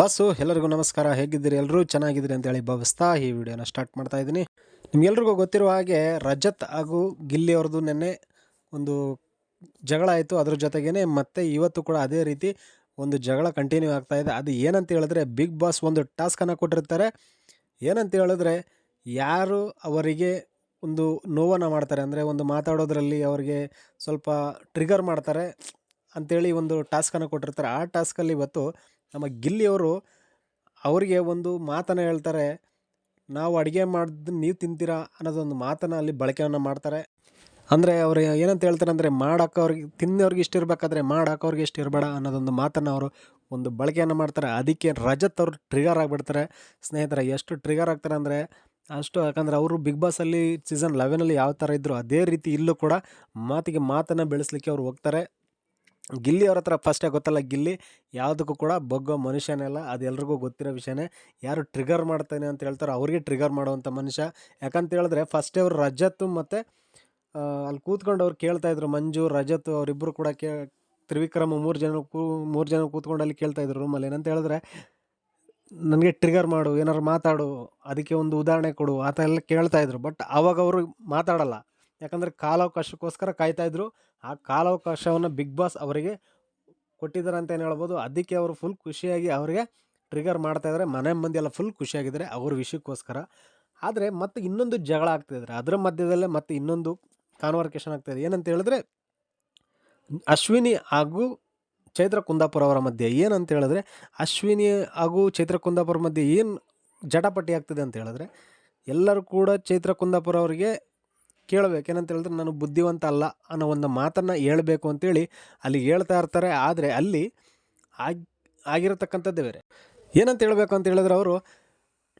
Bus, ಎಲ್ಲರಿಗೂ ನಮಸ್ಕಾರ. ಹೇಗಿದ್ದೀರಿ ಎಲ್ಲರೂ ಚೆನ್ನಾಗಿದ್ದೀರಿ ಅಂತೇಳಿ ಭಾವಿಸ್ತಾ ಈ ವಿಡಿಯೋನ ಸ್ಟಾರ್ಟ್ ಮಾಡ್ತಾ ಇದ್ದೀನಿ. ನಿಮ್ಗೆಲ್ರಿಗೂ ಗೊತ್ತಿರುವ ಹಾಗೆ ರಜತ್ ಹಾಗೂ ಗಿಲ್ಲಿ ಅವ್ರದ್ದು ನೆನ್ನೆ ಒಂದು ಜಗಳ ಆಯಿತು. ಅದ್ರ ಜೊತೆಗೇನೆ ಮತ್ತೆ ಇವತ್ತು ಕೂಡ ಅದೇ ರೀತಿ ಒಂದು ಜಗಳ ಕಂಟಿನ್ಯೂ ಆಗ್ತಾ ಇದೆ. ಅದು ಏನಂತ ಹೇಳಿದ್ರೆ ಬಿಗ್ ಬಾಸ್ ಒಂದು ಟಾಸ್ಕನ್ನು ಕೊಟ್ಟಿರ್ತಾರೆ. ಏನಂತ ಹೇಳಿದ್ರೆ ಯಾರು ಅವರಿಗೆ ಒಂದು ನೋವನ್ನು ಮಾಡ್ತಾರೆ? ಅಂದರೆ ಒಂದು ಮಾತಾಡೋದ್ರಲ್ಲಿ ಅವರಿಗೆ ಸ್ವಲ್ಪ ಟ್ರಿಗರ್ ಮಾಡ್ತಾರೆ ಅಂಥೇಳಿ ಒಂದು ಟಾಸ್ಕನ್ನು ಕೊಟ್ಟಿರ್ತಾರೆ. ಆ ಟಾಸ್ಕಲ್ಲಿ ಇವತ್ತು ನಮ್ಮ ಗಿಲ್ಲಿಯವರು ಅವರಿಗೆ ಒಂದು ಮಾತನ್ನು ಹೇಳ್ತಾರೆ, ನಾವು ಅಡುಗೆ ಮಾಡಿದ್ದು ನೀವು ತಿಂತೀರಾ? ಅನ್ನೋದೊಂದು ಮಾತನ್ನು ಅಲ್ಲಿ ಬಳಕೆಯನ್ನು ಮಾಡ್ತಾರೆ. ಅಂದರೆ ಅವರು ಏನಂತ ಹೇಳ್ತಾರೆ ಅಂದರೆ ಮಾಡಾಕೋರಿಗೆ ತಿನ್ನೋರಿಗೆ ಇಷ್ಟ ಇರಬೇಕಾದ್ರೆ ಮಾಡಾಕೋರಿಗೆ ಇಷ್ಟ ಇರಬೇಡ ಅನ್ನೋದೊಂದು ಮಾತನ್ನು ಅವರು ಒಂದು ಬಳಕೆಯನ್ನು ಮಾಡ್ತಾರೆ. ಅದಕ್ಕೆ ರಜತ್ ಅವರು ಟ್ರಿಗರ್ ಆಗಿಬಿಡ್ತಾರೆ. ಸ್ನೇಹಿತರೆ, ಎಷ್ಟು ಟ್ರಿಗರ್ ಆಗ್ತಾರೆ ಅಂದರೆ, ಅಷ್ಟು ಯಾಕಂದರೆ ಅವರು ಬಿಗ್ ಬಾಸಲ್ಲಿ ಸೀಸನ್ ಲೆವೆನಲ್ಲಿ ಯಾವ ಥರ ಇದ್ದರು ಅದೇ ರೀತಿ ಇಲ್ಲೂ ಕೂಡ ಮಾತಿಗೆ ಮಾತನ್ನು ಬೆಳೆಸಲಿಕ್ಕೆ ಅವ್ರು ಹೋಗ್ತಾರೆ. ಗಿಲ್ಲಿ ಅವ್ರ ಹತ್ರ ಫಸ್ಟೇ ಗೊತ್ತಲ್ಲ, ಗಿಲ್ಲಿ ಯಾವುದಕ್ಕೂ ಕೂಡ ಬಗ್ಗೋ ಮನುಷ್ಯನೆಲ್ಲ ಅದು ಎಲ್ರಿಗೂ ಗೊತ್ತಿರೋ ವಿಷಯನೇ. ಯಾರು ಟ್ರಿಗರ್ ಮಾಡ್ತಾನೆ ಅಂತ ಹೇಳ್ತಾರೋ ಅವ್ರಿಗೆ ಟ್ರಿಗರ್ ಮಾಡುವಂಥ ಮನುಷ್ಯ. ಯಾಕಂತ ಹೇಳಿದ್ರೆ ಫಸ್ಟೇ ಅವರು ರಜತ್ ಮತ್ತು ಅಲ್ಲಿ ಕೂತ್ಕೊಂಡು ಅವ್ರು ಕೇಳ್ತಾ ಇದ್ರು, ಮಂಜು ರಜತ್ ಅವರಿಬ್ಬರು ಕೂಡ ಕೇ, ತ್ರಿವಿಕ್ರಮ ಮೂರು ಜನ ಕೂ, ಮೂರು ಜನ ಕೂತ್ಕೊಂಡು ಅಲ್ಲಿ ಕೇಳ್ತಾಯಿದ್ರು ರೂಮಲ್ಲಿ ಏನಂತ ಹೇಳಿದ್ರೆ, ನನಗೆ ಟ್ರಿಗರ್ ಮಾಡು, ಏನಾದ್ರು ಮಾತಾಡು, ಅದಕ್ಕೆ ಒಂದು ಉದಾಹರಣೆ ಕೊಡು ಆ ಥರ ಎಲ್ಲ ಕೇಳ್ತಾ ಇದ್ರು. ಬಟ್ ಆವಾಗ ಅವರು ಮಾತಾಡಲ್ಲ. ಯಾಕಂದರೆ ಕಾಲಾವಕಾಶಕ್ಕೋಸ್ಕರ ಕಾಯ್ತಾ ಇದ್ರು. ಆ ಕಾಲಾವಕಾಶವನ್ನು ಬಿಗ್ ಬಾಸ್ ಅವರಿಗೆ ಕೊಟ್ಟಿದ್ದಾರೆ ಅಂತ ಏನು ಹೇಳ್ಬೋದು, ಅದಕ್ಕೆ ಅವರು ಫುಲ್ ಖುಷಿಯಾಗಿ ಅವರಿಗೆ ಟ್ರಿಗರ್ ಮಾಡ್ತಾ ಇದ್ದಾರೆ ಮನೆ ಮಂದಿ ಎಲ್ಲ ಫುಲ್ ಖುಷಿಯಾಗಿದ್ದಾರೆ ಅವ್ರ ವಿಷಯಕ್ಕೋಸ್ಕರ. ಆದರೆ ಮತ್ತೆ ಇನ್ನೊಂದು ಜಗಳ ಆಗ್ತಿದ್ದಾರೆ ಅದರ ಮಧ್ಯದಲ್ಲೇ ಮತ್ತೆ ಇನ್ನೊಂದು ಕಾನ್ವರ್ಕೇಶನ್ ಆಗ್ತಾಯಿದೆ ಏನಂತ ಹೇಳಿದ್ರೆ, ಅಶ್ವಿನಿ ಹಾಗೂ ಚೈತ್ರ ಕುಂದಾಪುರ ಅವರ ಮಧ್ಯೆ ಏನಂತ ಹೇಳಿದ್ರೆ, ಅಶ್ವಿನಿ ಹಾಗೂ ಚೈತ್ರ ಕುಂದಾಪುರ ಮಧ್ಯೆ ಏನು ಜಟಪಟ್ಟಿ ಆಗ್ತಿದೆ ಅಂತ ಹೇಳಿದ್ರೆ, ಎಲ್ಲರೂ ಕೂಡ ಚೈತ್ರ ಕುಂದಾಪುರ ಅವರಿಗೆ ಕೇಳಬೇಕು. ಏನಂತ ಹೇಳಿದ್ರೆ ನಾನು ಬುದ್ಧಿವಂತ ಅಲ್ಲ ಅನ್ನೋ ಒಂದು ಮಾತನ್ನು ಹೇಳಬೇಕು ಅಂತೇಳಿ ಅಲ್ಲಿ ಹೇಳ್ತಾ ಇರ್ತಾರೆ. ಆದರೆ ಅಲ್ಲಿ ಆಗಿ, ಆಗಿರತಕ್ಕಂಥದ್ದೇ ಬೇರೆ. ಏನಂತ ಹೇಳಬೇಕು ಅಂತ ಹೇಳಿದ್ರೆ ಅವರು,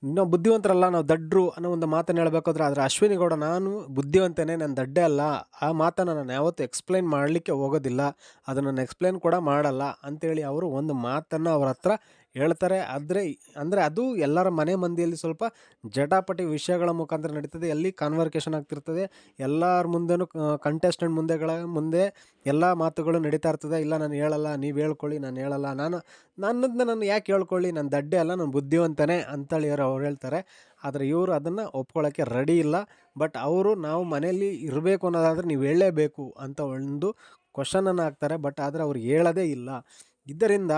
ನಾವು ಬುದ್ಧಿವಂತರಲ್ಲ, ನಾವು ದಡ್ಡರು ಅನ್ನೋ ಒಂದು ಮಾತನ್ನು ಹೇಳಬೇಕಾದ್ರೆ ಆದರೆ ಅಶ್ವಿನಿ ಗೌಡ, ನಾನು ಬುದ್ಧಿವಂತನೇ, ನಾನು ದಡ್ಡೆ ಅಲ್ಲ. ಆ ಮಾತನ್ನು ನಾನು ಯಾವತ್ತೂ ಎಕ್ಸ್ಪ್ಲೈನ್ ಮಾಡಲಿಕ್ಕೆ ಹೋಗೋದಿಲ್ಲ. ಅದನ್ನು ನಾನು ಎಕ್ಸ್ಪ್ಲೈನ್ ಕೂಡ ಮಾಡಲ್ಲ ಅಂತೇಳಿ ಅವರು ಒಂದು ಮಾತನ್ನು ಅವ್ರ ಹತ್ರ ಹೇಳ್ತಾರೆ. ಆದರೆ, ಅಂದರೆ ಅದು ಎಲ್ಲರ ಮನೆ ಮಂದಿಯಲ್ಲಿ ಸ್ವಲ್ಪ ಜಟಾಪಟಿ ವಿಷಯಗಳ ಮುಖಾಂತರ ನಡೀತದೆ. ಎಲ್ಲಿ ಕಾನ್ವರ್ಕೇಷನ್ ಆಗ್ತಿರ್ತದೆ, ಎಲ್ಲರ ಮುಂದೆನೂ ಕಂಟೆಸ್ಟೆಂಟ್ ಮುಂದೆಗಳ ಮುಂದೆ ಎಲ್ಲ ಮಾತುಗಳು ನಡೀತಾ ಇರ್ತದೆ. ಇಲ್ಲ, ನಾನು ಹೇಳಲ್ಲ, ನೀವು ಹೇಳ್ಕೊಳ್ಳಿ, ನಾನು ಹೇಳಲ್ಲ, ನಾನು ನನ್ನದನ್ನ ನಾನು ಯಾಕೆ ಹೇಳ್ಕೊಳ್ಳಿ, ನಾನು ದಡ್ಡೆ ಅಲ್ಲ, ನಾನು ಬುದ್ಧಿವಂತನೇ ಅಂತೇಳಿ ಅವ್ರು ಅವ್ರು ಹೇಳ್ತಾರೆ. ಆದರೆ ಇವರು ಅದನ್ನು ಒಪ್ಕೊಳ್ಳೋಕ್ಕೆ ರೆಡಿ ಇಲ್ಲ. ಬಟ್ ಅವರು ನಾವು ಮನೆಯಲ್ಲಿ ಇರಬೇಕು ಅನ್ನೋದಾದರೆ ನೀವು ಹೇಳಲೇಬೇಕು ಅಂತ ಒಂದು ಕ್ವಶನನ್ನು ಹಾಕ್ತಾರೆ ಬಟ್ ಆದರೆ ಅವ್ರು ಹೇಳೋದೇ ಇಲ್ಲ. ಇದರಿಂದ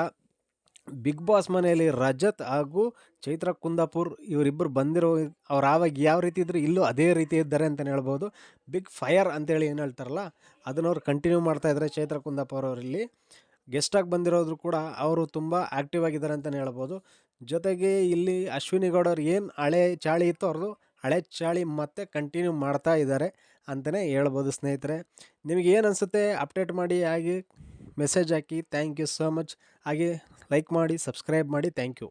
ಬಿಗ್ ಬಾಸ್ ಮನೆಯಲ್ಲಿ ರಜತ್ ಹಾಗೂ ಚೈತ್ರ ಕುಂದಾಪುರ್ ಇವರಿಬ್ಬರು ಬಂದಿರೋ ಅವ್ರು ಆವಾಗ ಯಾವ ರೀತಿ ಇದ್ರು ಇಲ್ಲೂ ಅದೇ ರೀತಿ ಇದ್ದಾರೆ ಅಂತಲೇ ಹೇಳ್ಬೋದು. ಬಿಗ್ ಫೈರ್ ಅಂತೇಳಿ ಏನು ಹೇಳ್ತಾರಲ್ಲ ಅದನ್ನು ಅವ್ರು ಕಂಟಿನ್ಯೂ ಮಾಡ್ತಾ ಇದ್ದಾರೆ ಚೈತ್ರ ಕುಂದಾಪುರ್ ಅವರಲ್ಲಿ. ಗೆಸ್ಟಾಗಿ ಬಂದಿರೋದ್ರು ಕೂಡ ಅವರು ತುಂಬ ಆ್ಯಕ್ಟಿವ್ ಆಗಿದ್ದಾರೆ ಅಂತಲೇ ಹೇಳ್ಬೋದು. ಜೊತೆಗೆ ಇಲ್ಲಿ ಅಶ್ವಿನಿ ಗೌಡರು ಏನು ಹಳೆ ಚಾಳಿ ಇತ್ತು ಅವ್ರದ್ದು ಹಳೆ ಚಾಳಿ ಮತ್ತೆ ಕಂಟಿನ್ಯೂ ಮಾಡ್ತಾ ಇದ್ದಾರೆ ಅಂತಲೇ ಹೇಳ್ಬೋದು ಸ್ನೇಹಿತರೆ. ನಿಮಗೆ ಏನು ಅನಿಸುತ್ತೆ? ಅಪ್ಡೇಟ್ ಮಾಡಿ ಹಾಗೆ ಮೆಸೇಜ್ ಹಾಕಿ. ಥ್ಯಾಂಕ್ ಯು ಸೋ ಮಚ್ ಹಾಗೆ ಲೈಕ್ ಮಾಡಿ ಸಬ್ಸ್ಕ್ರೈಬ್ ಮಾಡಿ. Thank you